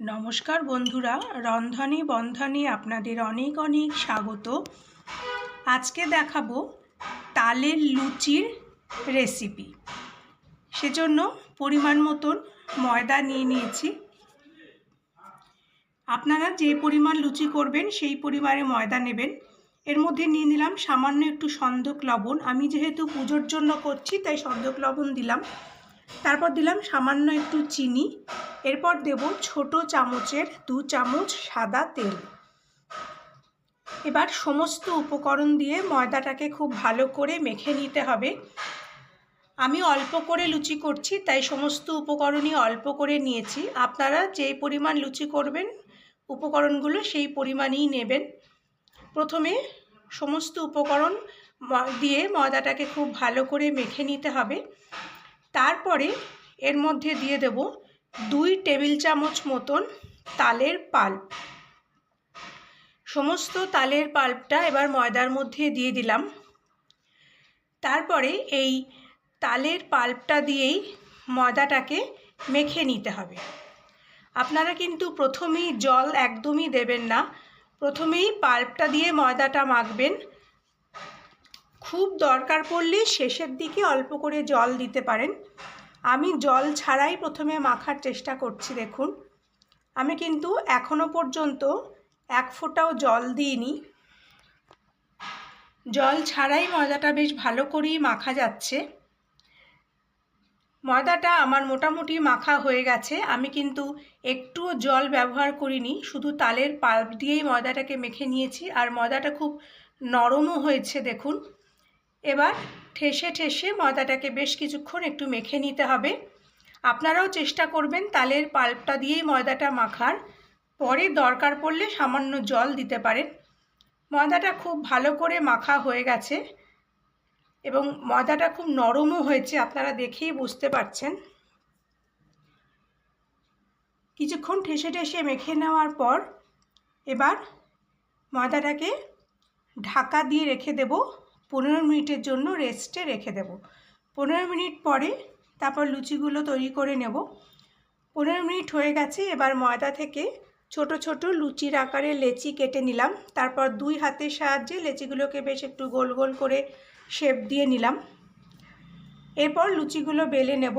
নমস্কার বন্ধুরা, রন্ধনে বন্ধনে আপনাদের অনেক অনেক স্বাগত। আজকে দেখাবো তালের লুচির রেসিপি সেজন্য পরিমাণ মতন ময়দা নিয়ে নিয়েছি। আপনারা যে পরিমাণ লুচি করবেন, সেই পরিমাণে ময়দা নেবেন। এর মধ্যে নিয়ে নিলাম সামান্য একটু সন্দক লবণ। আমি যেহেতু পুজোর জন্য করছি, তাই সন্দক লবণ দিলাম। তারপর দিলাম সামান্য একটু চিনি। এরপর দেব ছোট চামচের দু চামচ সাদা তেল। এবার সমস্ত উপকরণ দিয়ে ময়দাটাকে খুব ভালো করে মেখে নিতে হবে। আমি অল্প করে লুচি করছি, তাই সমস্ত উপকরণই অল্প করে নিয়েছি। আপনারা যেই পরিমাণ লুচি করবেন, উপকরণগুলো সেই পরিমাণেই নেবেন। প্রথমে সমস্ত উপকরণ দিয়ে ময়দাটাকে খুব ভালো করে মেখে নিতে হবে। তারপরে এর মধ্যে দিয়ে দেব দুই টেবিল চামচ মতন তালের পাল্প। সমস্ত তালের পাল্পটা এবার ময়দার মধ্যে দিয়ে দিলাম। তারপরে এই তালের পাল্পটা দিয়েই ময়দাটাকে মেখে নিতে হবে। আপনারা কিন্তু প্রথমেই জল একদমই দেবেন না। প্রথমেই পাল্পটা দিয়ে ময়দাটা মাখবেন। খুব দরকার পড়লে শেষের দিকে অল্প করে জল দিতে পারেন। আমি জল ছাড়াই প্রথমে মাখার চেষ্টা করছি, দেখুন। আমি কিন্তু এখনও পর্যন্ত এক ফোঁটাও জল দিইনি। জল ছাড়াই ময়দাটা বেশ ভালো করেই মাখা যাচ্ছে। ময়দাটা আমার মোটামুটি মাখা হয়ে গেছে। আমি কিন্তু একটুও জল ব্যবহার করিনি, শুধু তালের পাল্প দিয়েই ময়দাটাকে মেখে নিয়েছি। আর ময়দাটা খুব নরমও হয়েছে, দেখুন। এবার ঠেসে ঠেসে ময়দাটাকে বেশ কিছুক্ষণ একটু মেখে নিতে হবে। আপনারাও চেষ্টা করবেন তালের পাল্পটা দিয়েই ময়দাটা মাখার। পরে দরকার পড়লে সামান্য জল দিতে পারেন। ময়দাটা খুব ভালো করে মাখা হয়ে গেছে এবং ময়দাটা খুব নরমও হয়েছে, আপনারা দেখেই বুঝতে পারছেন। কিছুক্ষণ ঠেসে ঠেসে মেখে নেওয়ার পর এবার ময়দাটাকে ঢাকা দিয়ে রেখে দেব। পনেরো মিনিটের জন্য রেস্টে রেখে দেব। পনেরো মিনিট পরে তারপর লুচিগুলো তৈরি করে নেব। পনেরো মিনিট হয়ে গেছে, এবার ময়দা থেকে ছোট ছোট লুচির আকারে লেচি কেটে নিলাম। তারপর দুই হাতের সাহায্যে লেচিগুলোকে বেশ একটু গোল গোল করে শেপ দিয়ে নিলাম। এরপর লুচিগুলো বেলে নেব।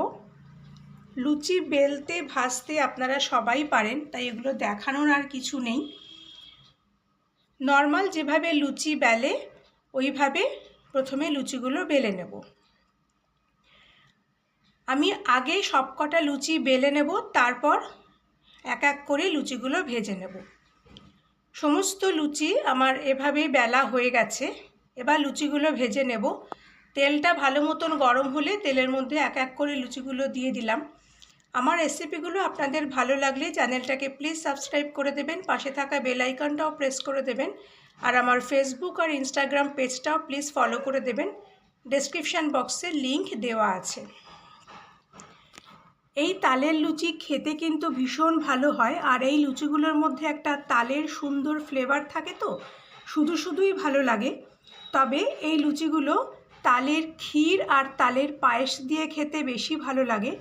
লুচি বেলতে, ভাজতে আপনারা সবাই পারেন, তাই এগুলো দেখানোর আর কিছু নেই। নর্মাল যেভাবে লুচি বেলে ওইভাবে প্রথমে লুচিগুলো বেলে নেব। আমি আগে সবকটা লুচি বেলে নেব, তারপর এক এক করে লুচিগুলো ভেজে নেব। সমস্ত লুচি আমার এভাবেই বেলা হয়ে গেছে, এবার লুচিগুলো ভেজে নেব। তেলটা ভালো মতন গরম হলে তেলের মধ্যে এক এক করে লুচিগুলো দিয়ে দিলাম। আমার রেসিপিগুলো আপনাদের ভালো লাগলে চ্যানেলটাকে প্লিজ সাবস্ক্রাইব করে দেবেন, পাশে থাকা বেল আইকনটাও প্রেস করে দেবেন। আর আমার ফেসবুক আর ইনস্টাগ্রাম পেজটাও প্লিজ ফলো করে দেবেন। ডেসক্রিপশান বক্সে লিংক দেওয়া আছে। এই তালের লুচি খেতে কিন্তু ভীষণ ভালো হয়, আর এই লুচিগুলোর মধ্যে একটা তালের সুন্দর ফ্লেভার থাকে তো, শুধু শুধুই ভালো লাগে। তবে এই লুচিগুলো তালের ক্ষীর আর তালের পায়েস দিয়ে খেতে বেশি ভালো লাগে।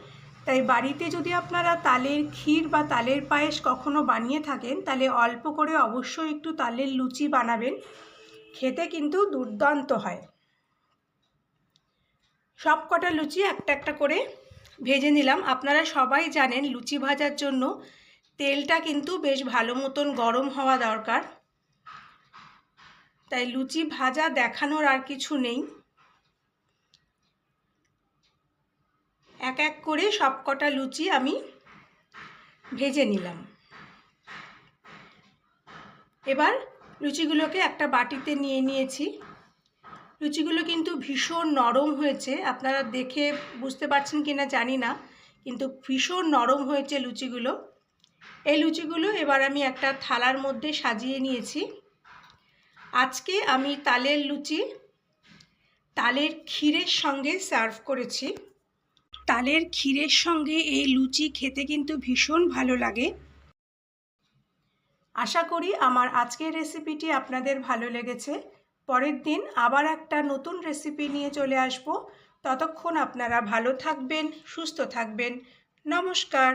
তাই বাড়িতে যদি আপনারা তালের ক্ষীর বা তালের পায়েস কখনো বানিয়ে থাকেন, তাহলে অল্প করে অবশ্যই একটু তালের লুচি বানাবেন। খেতে কিন্তু দুর্দান্ত হয়। সব কটা লুচি একটা একটা করে ভেজে নিলাম। আপনারা সবাই জানেন লুচি ভাজার জন্য তেলটা কিন্তু বেশ ভালো মতন গরম হওয়া দরকার। তাই লুচি ভাজা দেখানোর আর কিছু নেই। এক এক করে সবকটা লুচি আমি ভেজে নিলাম। এবার লুচিগুলোকে একটা বাটিতে নিয়ে নিয়েছি। লুচিগুলো কিন্তু ভীষণ নরম হয়েছে, আপনারা দেখে বুঝতে পারছেন কি না জানি না, কিন্তু ভীষণ নরম হয়েছে লুচিগুলো। এই লুচিগুলো এবার আমি একটা থালার মধ্যে সাজিয়ে নিয়েছি। আজকে আমি তালের লুচি, তালের ক্ষীরের সঙ্গে সার্ভ করেছি। তালের ক্ষীরের সঙ্গে এই লুচি খেতে কিন্তু ভীষণ ভালো লাগে। আশা করি আমার আজকের রেসিপিটি আপনাদের ভালো লেগেছে। পরের দিন আবার একটা নতুন রেসিপি নিয়ে চলে আসব। ততক্ষণ আপনারা ভালো থাকবেন, সুস্থ থাকবেন। নমস্কার।